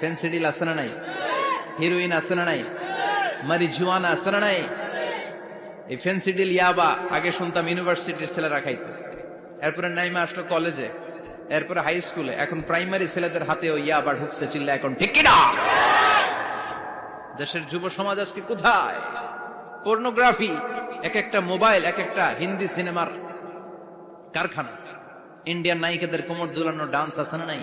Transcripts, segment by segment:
Phensedyl আছে না নাই হিরোইন আছে না নাই মারিজুয়ানা আছে না নাই এই ফেন্সিডিল ইয়াবা আগে শুনতাম ইউনিভার্সিটির ছেলেরা খাইতো এরপরে নাইমা আসলো কলেজে এরপরে হাই স্কুলে এখন প্রাইমারি ছেলেদের হাতে হাতেও ইয়াবা ঢুকছে চিল্লা এখন, ঠিক কিনা? দেশের যুব সমাজ আজকে কোথায়? পর্নোগ্রাফি এক একটা মোবাইল এক একটা হিন্দি সিনেমার কারখানা। ইন্ডিয়ান নায়িকাদের কোমর দুলানো ডান্স আছে না নাই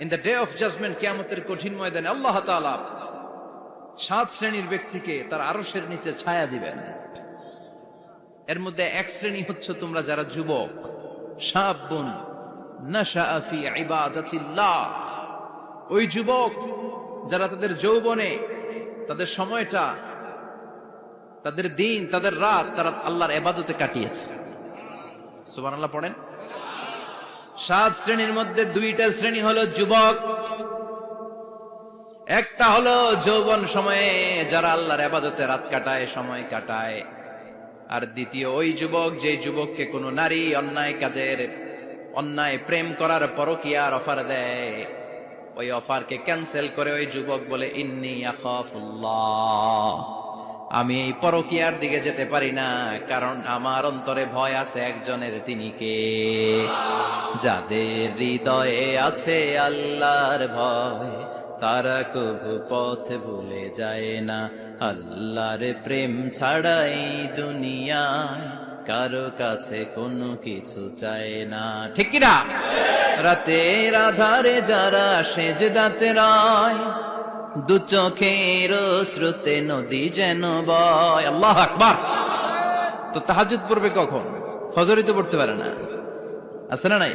in the day of judgement কিয়ামতের কঠিন ময়দানে আল্লাহ তাআলা সাত শ্রেণির ব্যক্তিকে তার আরশের নিচে ছায়া দিবেন। এর মধ্যে এক শ্রেণি হচ্ছে তোমরা যারা যুবক। ওই যুবক যারা তাদের যৌবনে, তাদের সময়টা, তাদের দিন, তাদের রাত তারা আল্লাহর এবাদতে কাটিয়েছে। সুবহানাল্লাহ পড়েন। সাত শ্রেণির মধ্যে দুইটা শ্রেণি হলো যুবক। একটা হলো যৌবন সময়ে যারা আল্লাহর আবাদতে রাত কাটায়, সময় কাটায়। আর দ্বিতীয়, ওই যুবক যে যুবককে কোনো নারী অন্যায় কাজের, অন্যায় প্রেম করার পরকিয়ার অফার দেয়। ওই অফারকে ক্যান্সেল করে ওই যুবক বলে, ইন্নি আখাফুল্লাহ। আমি এই পরকিয়ার দিকে যেতে পারি না, কারণ আমার অন্তরে ভয় আছে একজনের তিনি কে? যাদের হৃদয়ে আছে আল্লাহর ভয়, তারা কবু পথ ভুলে যায় না। আল্লাহর প্রেম ছাড়াই দুনিয়ায় কারও কাছে কোনো কিছু চায় না। ঠিক কিনা? রাতের আধারে যারা সেজ দাঁতে রায় দু চোখের শ্রুতে নদী যেন বয়। আল্লাহ আকবার। তো তাহাজুদ পড়বে কখন? ফজরই তো পড়তে পারে না। আছে না নাই?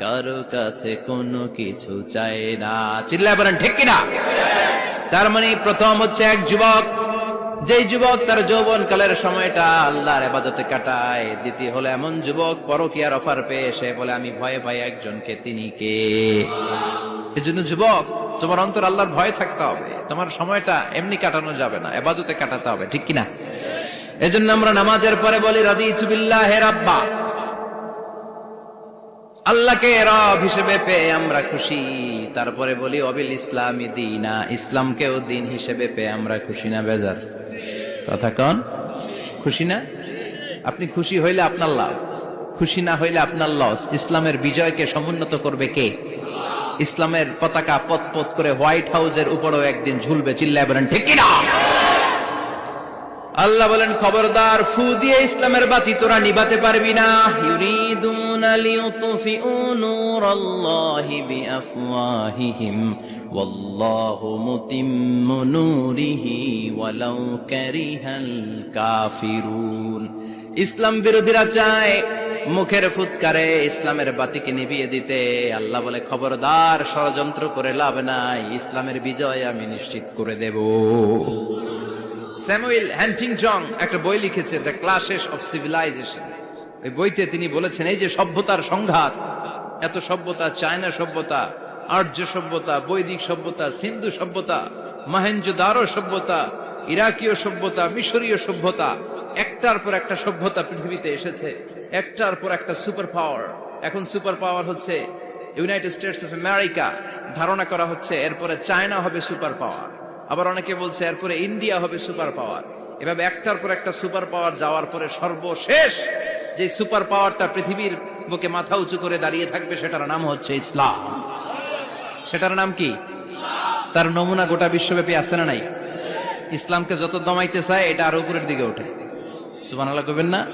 কারও কাছে কোনো কিছু চাই না। চিল্লায় বলেন, ঠিক কিনা? তার মানে প্রথম হচ্ছে এক যুবক। যে যুবক তার যৌবন কালের সময়টা আল্লাহর আবাদতে কাটায়। দ্বিতীয় হলো এমন যুবক, পরকিয়ার অফার পেয়ে সে বলে, আমি ভয়ে পাই একজনকে, তিনি কে? এজন্য যুবক, তোমার অন্তর আল্লাহর ভয় থাকতে হবে। তোমার সময়টা এমনি কাটানো যাবে না এবাদতে কাটাতে হবে, ঠিক কিনা? এজন্য আমরা নামাজের পরে বলি রাদি তুবিল্লাহ হে রাব্বা। আল্লাহকে রব হিসেবে পেয়ে আমরা খুশি। তারপরে বলি, অবিল ইসলামী দিনা, ইসলামকেও দিন হিসেবে পেয়ে আমরা খুশি না, বেজার। কথা কন, খুশি না? আপনি খুশি হইলে আপনার লাভ, খুশি না হইলে আপনার লস। ইসলামের বিজয়কে সমুন্নত করবে কে? ইসলামের পতাকা পথ পথ করে হোয়াইট হাউসের উপরেও একদিন ঝুলবে, চিল্লায় বলেন, ঠিক কিনা? আল্লাহ বলেন, খবরদার, ফু দিয়ে ইসলামের বাতি তোরা নিবাতে পারবি না। ইউরিদুনা লিউতফিউ নূরাল্লাহি বিআফওয়াহিহিম ওয়াল্লাহু মুতিম্মু নূরিহি ওয়ালাউ কারিহাল কাফিরুন ইসলাম বিরোধীরা চায় মুখের ফুৎকারে ইসলামের বাতিকে নিভিয়ে দিতে। আল্লাহ বলে, খবরদার, ষড়যন্ত্র করে লাভ নাই, ইসলামের বিজয় আমি নিশ্চিত করে দেব। স্যামুয়েল হ্যান্টিংটন একটা বই লিখেছে, দ্য ক্লাসেস অফ সিভিলাইজেশন। বইতে তিনি বলেছেন, এই যে সভ্যতার সংঘাত, এত সভ্যতা, চায়না সভ্যতা, আর্য সভ্যতা, বৈদিক সভ্যতা, সিন্ধু সভ্যতা মহেঞ্জোদারো সভ্যতা, ইরাকীয় সভ্যতা, মিশরীয় সভ্যতা, একটার পর একটা সভ্যতা পৃথিবীতে এসেছে, একটার পর একটা সুপার পাওয়ার। এখন সুপার পাওয়ার হচ্ছে ইউনাইটেড স্টেটস অফ আমেরিকা, ধারণা করা হচ্ছে এরপরে চায়না হবে সুপার পাওয়ার। আবার অনেকে বলছে এরপরে ইন্ডিয়া হবে সুপার পাওয়ার। এভাবে একটার পর একটা সুপার পাওয়ার যাওয়ার পরে সর্বশেষ যে সুপার পাওয়ারটা পৃথিবীর বুকে মাথা উঁচু করে দাঁড়িয়ে থাকবে, সেটার নাম হচ্ছে ইসলাম। সেটার নাম কি? তার নমুনা গোটা বিশ্বব্যাপী আছে না নাই? ইসলামকে যত দমাইতে চায়, এটা আরও উপরের দিকে ওঠে। সুবান আল্লাহ কবেন না?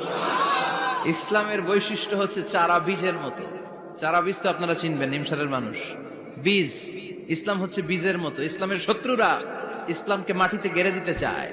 ইসলামের বৈশিষ্ট্য হচ্ছে চারা বীজের মতো। চারা বীজ তো আপনারা চিনবেন, নিমসারের মানুষ। বীজ, ইসলাম হচ্ছে বীজের মতো। ইসলামের শত্রুরা ইসলামকে মাটিতে গেড়ে দিতে চায়।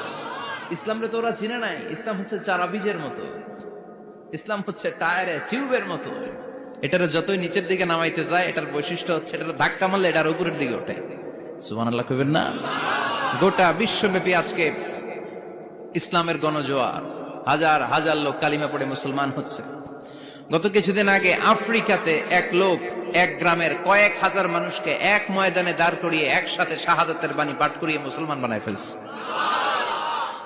ইসলামরে তো ওরা চিনে নাই। ইসলাম হচ্ছে চারা বীজের মতো। ইসলাম হচ্ছে টায়ারে টিউবের মতো। এটার যতই নিচের দিকে নামাইতে যায়, এটার বৈশিষ্ট্য হচ্ছে এটার ধাক্কা মারলে এটার উপরের দিকে ওঠে। না? গোটা বিশ্বব্যাপী আজকে ইসলামের গণজোয়ার। হাজার হাজার লোক কালিমা পড়ে মুসলমান হচ্ছে। গত কিছুদিন আগে আফ্রিকাতে এক লোক এক গ্রামের কয়েক হাজার মানুষকে এক ময়দানে দাঁড় করিয়ে একসাথে শাহাদাতের বাণী পাঠ করিয়ে মুসলমান বানায় ফেলছে।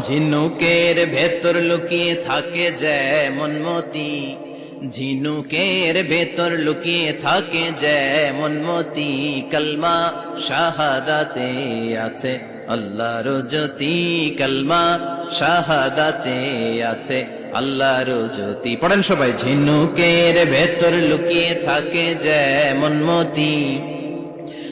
ঝিনুকের ভেতর লুকিয়ে থাকে যেমন মতি। ঝিনুকের ভেতর লুকিয়ে থাকে যেমন মতি। কলমা শাহাদাতে আছে আল্লাহর জ্যোতি। কলমা শাহাদাতে আছে আল্লাহর জ্যোতি। পড়েন সবাই, ঝিনুকের ভেতর লুকিয়ে থাকে যেমন মতি।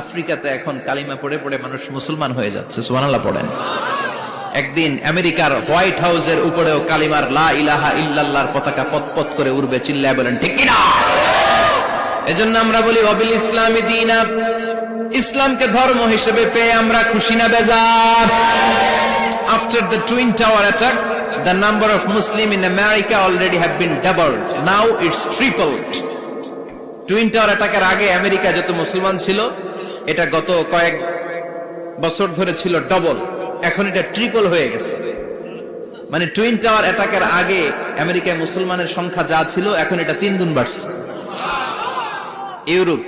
আফ্রিকাতে এখন কালিমা পড়ে পড়ে মানুষ মুসলমান হয়ে যাচ্ছে, সুবহানাল্লাহ পড়েন একদিন আমেরিকার হোয়াইট হাউসের উপরেও কালিমার লা ইলাহা ইল্লাল্লাহর পতাকা পতপত করে উড়বে, চিল্লায় বলেন, ঠিক কিনা এজন্য আমরা বলি, অবিল ইসলামী দিনা ইসলামকে ধর্ম হিসেবে পেয়ে আমরা খুশি না বেজার after the twin tower attack the number of Muslim in America already have been doubled. Now it's tripled. Twin tower অ্যাটাকের আগে আমেরিকা যত মুসলমান ছিল এটা গত কয়েক বছর ধরে ছিল ডবল এখন এটা ট্রিপল হয়ে গেছে। মানে টুইন টাওয়ার অ্যাটাকের আগে আমেরিকায় মুসলমানের সংখ্যা যা ছিল, এখন এটা তিন গুণ বাড়ছে। ইউরোপ,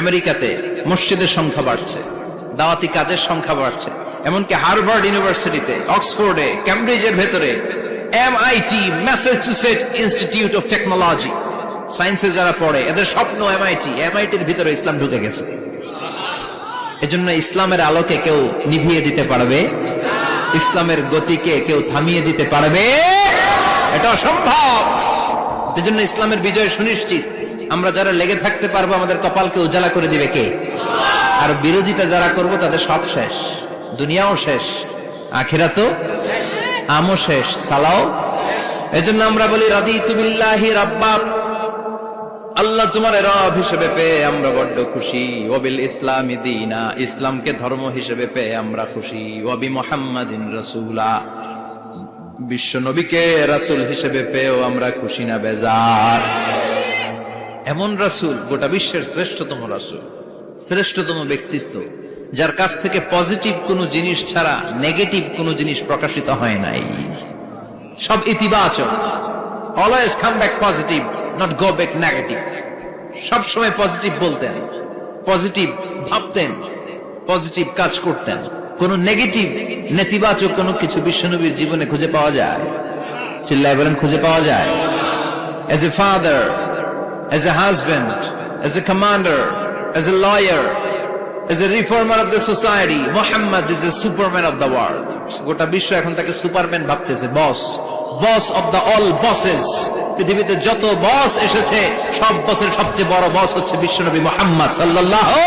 আমেরিকাতে মসজিদের সংখ্যা বাড়ছে, দাওয়াতি কাজের সংখ্যা বাড়ছে, এমনকি হার্ভার্ড ইউনিভার্সিটিতে, অক্সফোর্ডে ক্যামব্রিজের ভেতরে MIT Massachusetts Institute of Technology সায়েন্সে যারা পড়ে, এদের স্বপ্ন এমআইটি এমআইটির ভিতরে ইসলাম ঢুকে গেছে। এজন্য ইসলামের আলোকে কেউ নিভিয়ে দিতে পারবে, ইসলামের গতিকে কেউ থামিয়ে দিতে পারবে। এটা অসম্ভব। এজন্য ইসলামের বিজয় সুনিশ্চিত। আমরা যারা লেগে থাকতে পারব, আমাদের কপালকে উজালা করে দিবে কে? আর বিরোধিতা যারা করব, তাদের সব শেষ। দুনিয়াও শেষ। আখিরা তো আমও শেষ। সালাও। এজন্য আমরা বলি রাদি তুবিল্লাহি রাব্বা আল্লাহ তোমার রব হিসেবে পেয়ে আমরা বড্ড খুশি। ওবিল ইসলামী দিনা, ইসলামকে ধর্ম হিসেবে পেয়ে আমরা খুশি। ওবি মোহাম্মদিন রসুলা, বিশ্ব নবীকে রাসুল হিসেবে পেয়েও আমরা খুশি না বেজার। এমন রাসুল, গোটা বিশ্বের শ্রেষ্ঠতম রাসুল, শ্রেষ্ঠতম ব্যক্তিত্ব, যার কাছ থেকে পজিটিভ কোনো জিনিস ছাড়া নেগেটিভ কোনো জিনিস প্রকাশিত হয় নাই। সব ইতিবাচক, always come back positive. Not go back negative সবসময় পজিটিভ বলতেন পজিটিভ ভাবতেন পজিটিভ কাজ করতেন। কোন নেগেটিভ নেতিবাচক কোনো কিছু বিশ্বনবীর জীবনে খুঁজে পাওয়া যায়। চিল্লায় বলেন খুঁজে পাওয়া যায়। As a father, as a husband, as a commander, as a lawyer, as a reformer of the society, Muhammad is the superman of the world. গোটা বিশ্ব এখন তাকে সুপারম্যান ভাবতেছে boss boss of the all bosses পৃথিবীতে যত বস এসেছে সব বসের সবচেয়ে বড় বস হচ্ছে বিশ্বনবী মোহাম্মদ সাল্লাল্লাহু